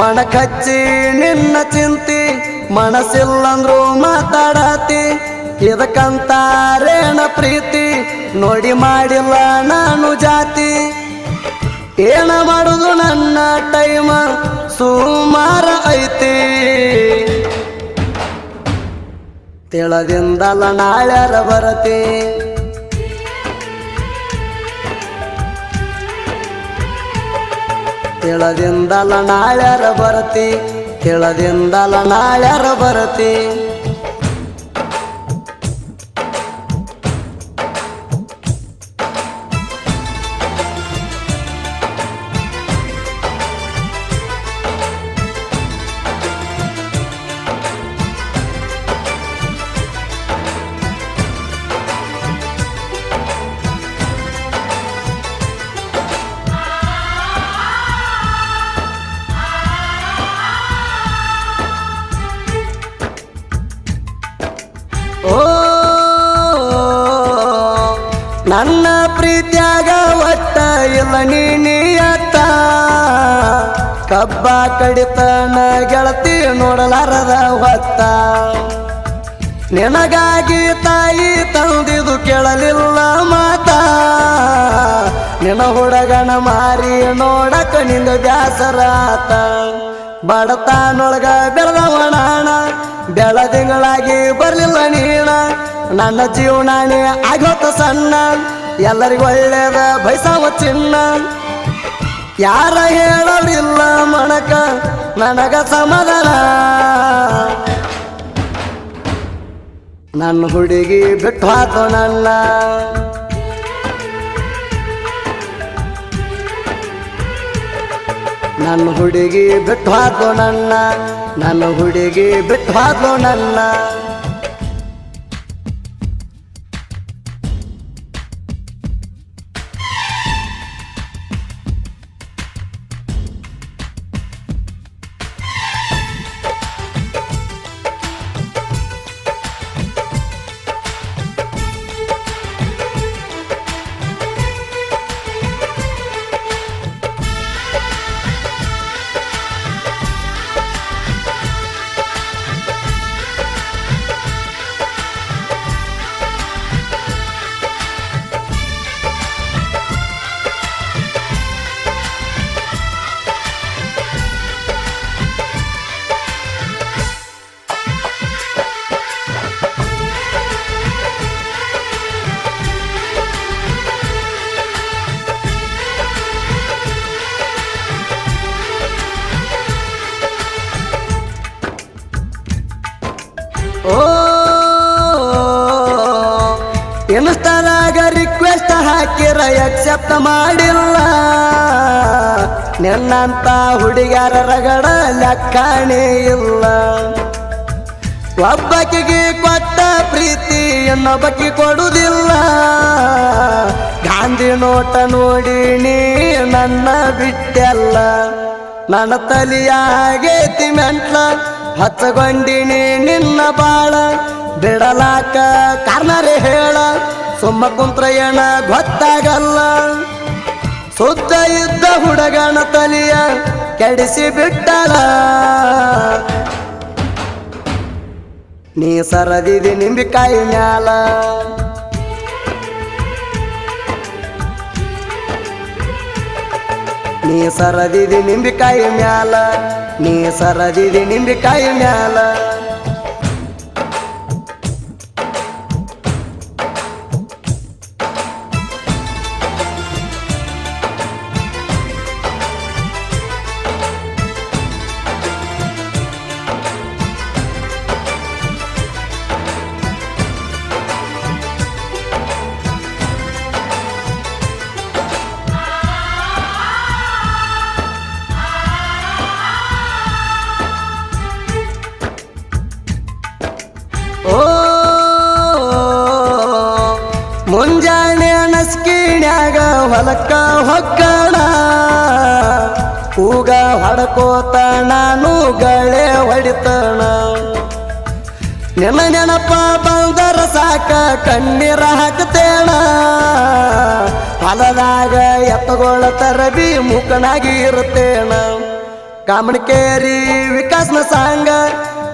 ಮಣಕಚ್ಚಿ ನಿನ್ನ ಚಿಂತಿ, ಮನಸ್ಸಿಲ್ಲಂದ್ರು ಮಾತಾಡತಿ. ಇದಕ್ಕಂತಾರೇಣ ಪ್ರೀತಿ? ನೋಡಿ ಮಾಡಿಲ್ಲ ನಾನು ಜಾತಿ. ಏನ ಮಾಡುದು ನನ್ನ ಟೈಮ? ಸುಮಾರ ಐತಿ. ತಿಳದಿಂದಲ್ಲ ನಾಳ್ಯಾರ ಬರತಿ. ತಿಳದಿಂದಲ್ಲ ನಾಳ್ಯಾರ ಬರತಿ ತಿಳದಿಂದಲ ನಾಳ್ಯಾರ ಬರತಿ. ಪ್ರೀತ್ಯಾಗ ಒಟ್ಟ ಇಲ್ಲ ನೀನಿಯತ್ತ ಕಬ್ಬ ಕಡಿತನ ಗೆಳತಿ ನೋಡಲಾರದ ಹೊತ್ತ. ನಿನಗಾಗಿ ತಾಯಿ ತಂದಿದು ಕೇಳಲಿಲ್ಲ ಮಾತ. ನಿನ ಹುಡುಗನ ಮಾರಿ ನೋಡಕ ನಿಂದು ಬ್ಯಾಸರಾತ. ಬಡತಾನೊಳಗ ಬೆಳ ಬೆಳದಿಂಗಳಾಗಿ ಬರಲಿಲ್ಲ ನೀಣ. ನನ್ನ ಜೀವನಾನೇ ಆಗೋತ ಸಣ್ಣ. ಎಲ್ಲರಿಗೂ ಒಳ್ಳೇದ ಬಯಸಾವ ಚಿನ್ನ. ಯಾರ ಹೇಳಲಿಲ್ಲ ಮಣಕ, ನನಗ ಸಮಾಧಾನ. ನನ್ನ ಹುಡುಗಿ ಬಿಟ್ಟು ಹಾಕೋ ನನ್ನ. ನನ್ನ ಹುಡುಗಿ ಬಿಟ್ಟು ಹಾಕೋ ನನ್ನ. ನನ್ನ ಹುಡುಗಿ ಬಿಟ್ಟು ಹಾಕೋ ನನ್ನ. ಓ, ಇನ್ಸ್ಟಾದಾಗ ರಿಕ್ವೆಸ್ಟ್ ಹಾಕಿರ ಎಕ್ಸೆಪ್ಟ್ ಮಾಡಿಲ್ಲ. ನಿನ್ನಂತ ಹುಡುಗರ ರಗಡ ಲೆಕ್ಕಣೆ ಇಲ್ಲ. ಒಬ್ಬಕಿಗೆ ಕೊಟ್ಟ ಪ್ರೀತಿ, ಇನ್ನೊಬ್ಬಕಿ ಕೊಡುವುದಿಲ್ಲ ಗಾಂಧಿ ನೋಟ ನೋಡಿ ನೀ ನನ್ನ ಬಿಟ್ಟೆಲ್ಲ. ನನ್ನ ತಲಿಯಾಗೈತಿ ಮೆಂಟ್ಲ ಹಚ್ಚಗೊಂಡಿನಿ ನಿನ್ನ ಬಾಳ. ಬಿಡಲಾಕ ಕಾರ್ನರೆ ಹೇಳ. ಸುಮ್ಮ ಕುಂತ್ರಯಣ ಗೊತ್ತಾಗಲ್ಲ. ಸುತ್ತ ಇದ್ದ ಹುಡುಗನ ತಲಿಯ ಕೆಡಿಸಿ ಬಿಟ್ಟಲ. ನೀ ಸರದಿದಿ ನಿಂಬಿಕಾಯಿ ಮ್ಯಾಲ. ನೀ ಸರದಿದಿ ನಿಂಬಿಕಾಯಿ ಮ್ಯಾಲ. ನೀ ಸರದಿದಿ ನಿಂಬಿಕಾಯಿ ಮ್ಯಾಲ. ಹೊಕ್ಕಣ ಕೂಗ ಹೊಡ್ಕೋತ ನಾನು ಗಳೆ ಹೊಡಿತಣ ನೆನ ನೆನಪ ಬಂದರ ಸಾಕ, ಕಣ್ಣೀರ ಹಾಕ್ತೇಣ ಹೊಲದಾಗ ಎತ್ತಗೊಳ ತರಬಿ ಮುಖನಾಗಿ ಇರುತ್ತೇಣ ಕಾಮಣಕೇರಿ ವಿಕಾಸ್ನ ಸಾಂಗ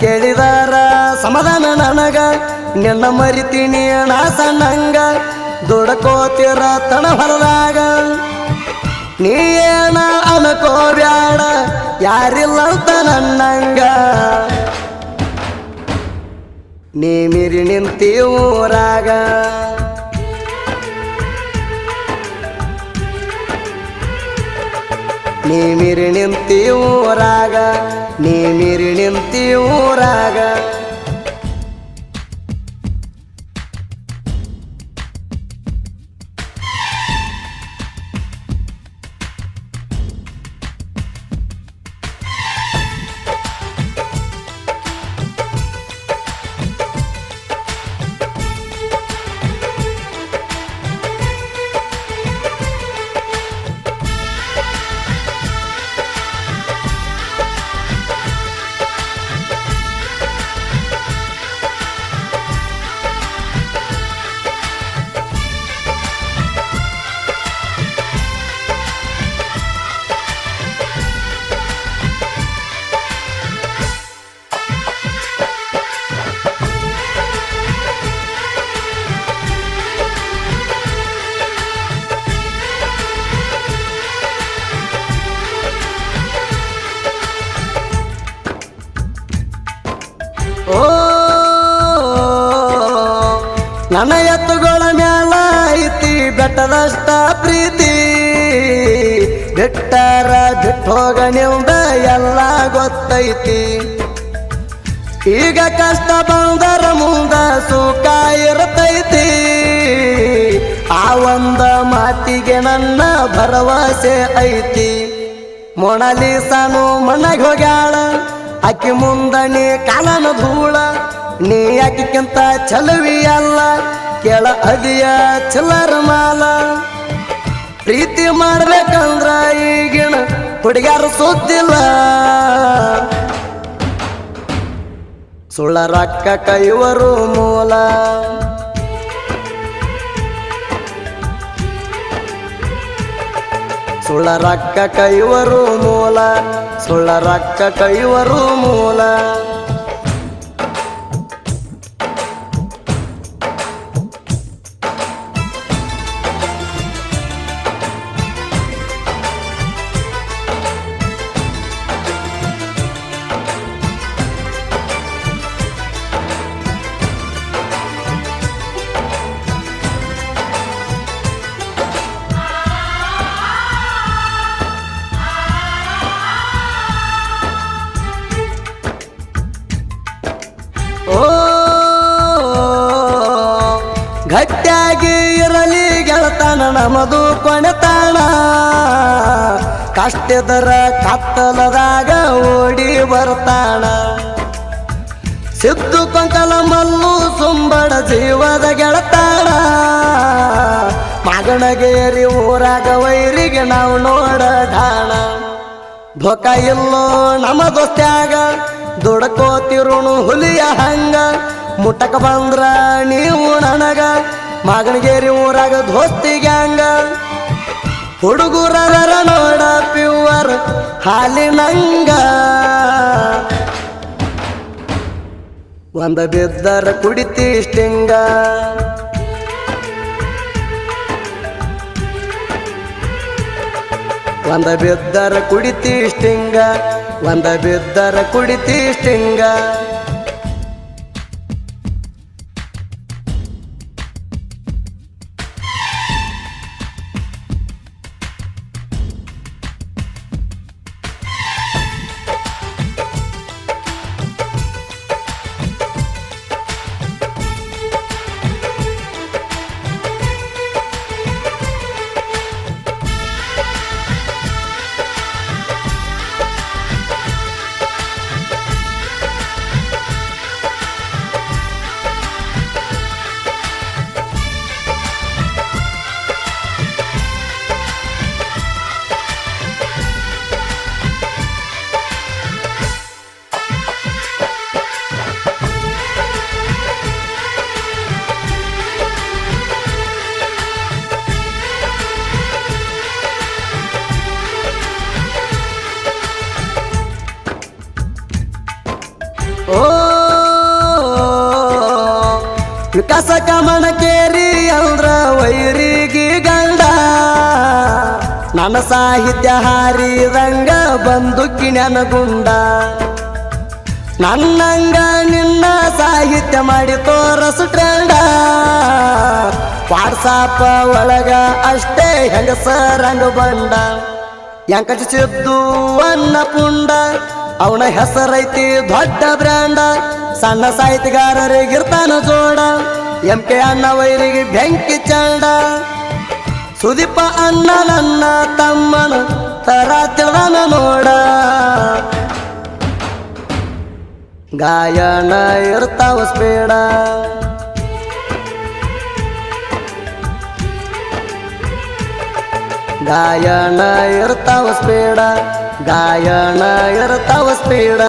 ಕೇಳಿದಾರ ಸಮಾಧಾನ ನನಗ. ನಿನ್ನ ಮರಿತೀನಿ ನಾ ಸಣ್ಣಂಗ ದುಡಕೋತಿರ ತಣ ಹೊಲದಾಗ ನೀ ಏನ ಅನ್ಕೋಬ್ಯಾಡ, ಯಾರಿಲ್ಲ ಅಂತ ನನ್ನಂಗ. ನೀ ಮಿರಿ ನಿಂತಿ ಊರಾಗ. ನೀ ಮಿರಿ ನಿಂತಿ ಊರಾಗ, ನೀ ಮಿರಿ ನಿಂತಿ ಊರಾಗ. ಓ, ನನ್ನ ಎತ್ತುಗಳ ಮ್ಯಾಲ ಐತಿ ಬೆಟ್ಟದಷ್ಟ ಪ್ರೀತಿ. ಬಿಟ್ಟಾರ ಬಿಟ್ಟು ಹೋಗ ನಿಮ್ದ ಎಲ್ಲ ಗೊತ್ತೈತಿ. ಈಗ ಕಷ್ಟ ಬಂದರ ಮುಂದ ಸುಖ ಇರತೈತಿ. ಆ ಒಂದ ಮಾತಿಗೆ ನನ್ನ ಭರವಸೆ ಐತಿ. ಮೊಣಲಿಸನು ಮನೆಗೆ ಹೋಗ್ಯಾಳ ಅಕ್ಕಿ ಮುಂದ ನೀ ಕಾಲನ ಧೂಳ, ನೀ ಆಕಿಕ್ಕಿಂತ ಚಲವಿ ಕೆಳ ಅದಿಯ ಚಲರ ಮಾಲ. ಪ್ರೀತಿ ಮಾಡ್ಬೇಕಂದ್ರ ಈಗಿನ ಹುಡುಗ್ಯಾರು ಸುದ್ದಿಲ್ಲ ಸುಳ್ಳ ರಕ್ಕ ಕೈವರು ಮೂಲ. ಸುಳ್ಳ ರಕ್ಕ ಕೈವರು ಮೂಲ. ಸುಳ್ಳ ರೊಕ್ಕ ಕೈವರು ಮೂಲ. ಗೆಳತನ ಕೊಣತಾಣ. ಕಷ್ಟದರ ಕತ್ತಲದಾಗ ಓಡಿ ಬರ್ತಾಣ. ಸಿದ್ದು ಕೊಂಕಲ ಮಲ್ಲು ಸುಂಬಡ ಜೀವದ ಗೆಳತಾಣ. ಮಗಣಗೇರಿ ಊರಾಗ ವೈರಿಗೆ ನಾವು ನೋಡದಾಣ ಧೋಕ ಇಲ್ಲೋ ನಮ್ಮ ದೋಸ್ತ್ಯಾಗ ದುಡಕೋತಿರುಣು ಹುಲಿಯ ಹಂಗ. ಮುಟಕ ಬಂದ್ರ ನೀವು ನನಗ ಮಗನಗೇರಿ ಊರಾಗ ದೋಸ್ತಿ ಗ್ಯಾಂಗ. ಹುಡುಗರ ನೋಡ ಪ್ಯೂವರ್ ಹಾಲಿನಂಗ ಒಂದ ಬಿದ್ದರ ಕುಡಿತಿ ಇಷ್ಟಿಂಗ ಒಂದ ಬಿದ್ದರ ಕುಡಿತಿ ಇಷ್ಟಿಂಗ ಒಂದ ಬಿದ್ದರ ಕುಡಿತಿ ಓ, ವಿಕಾಸ ಕಮನಕೇರಿ ಅಂದ್ರ ವೈರಿಗಿ ಗಂಡ. ನನ್ನ ಸಾಹಿತ್ಯ ಹಾರಿ ರಂಗ ಬಂದು ಕಿಣನ ಗುಂಡ. ನನ್ನಂಗ ನಿನ್ನ ಸಾಹಿತ್ಯ ಮಾಡಿ ತೋರಸು ಟ್ರೆಂಡ. ವಾಟ್ಸಾಪ್ ಒಳಗ ಅಷ್ಟೇ ಹೆಂಗಸರಂಗ ಬಂಡ ಸಿದ್ದು ಅನ್ನ ಪುಂಡ ಅವನ ಹೆಸರೈತಿ ದೊಡ್ಡ ಬ್ರ್ಯಾಂಡ. ಸಣ್ಣ ಸಾಹಿತ್ಯಗಾರರಿಗಿರ್ತಾನ ಜೋಡ. ಎಂ ಕೆ ಅಣ್ಣ ವೈರಿಗೆ ಬೆಂಕಿ ಚಂಡ. ಸುದೀಪ ಅಣ್ಣ ನನ್ನ ತಮ್ಮನ ತರ ತಿಳನ ನೋಡ. ಗಾಯನ ಇರ್ತಾವ ಸ್ಪೀಡ. ಗಾಯನ ಇರ್ತಾವ ಸ್ಪೀಡ. ಗಾಯನ ಇರ್ತಾವ ಸ್ಪೀಡ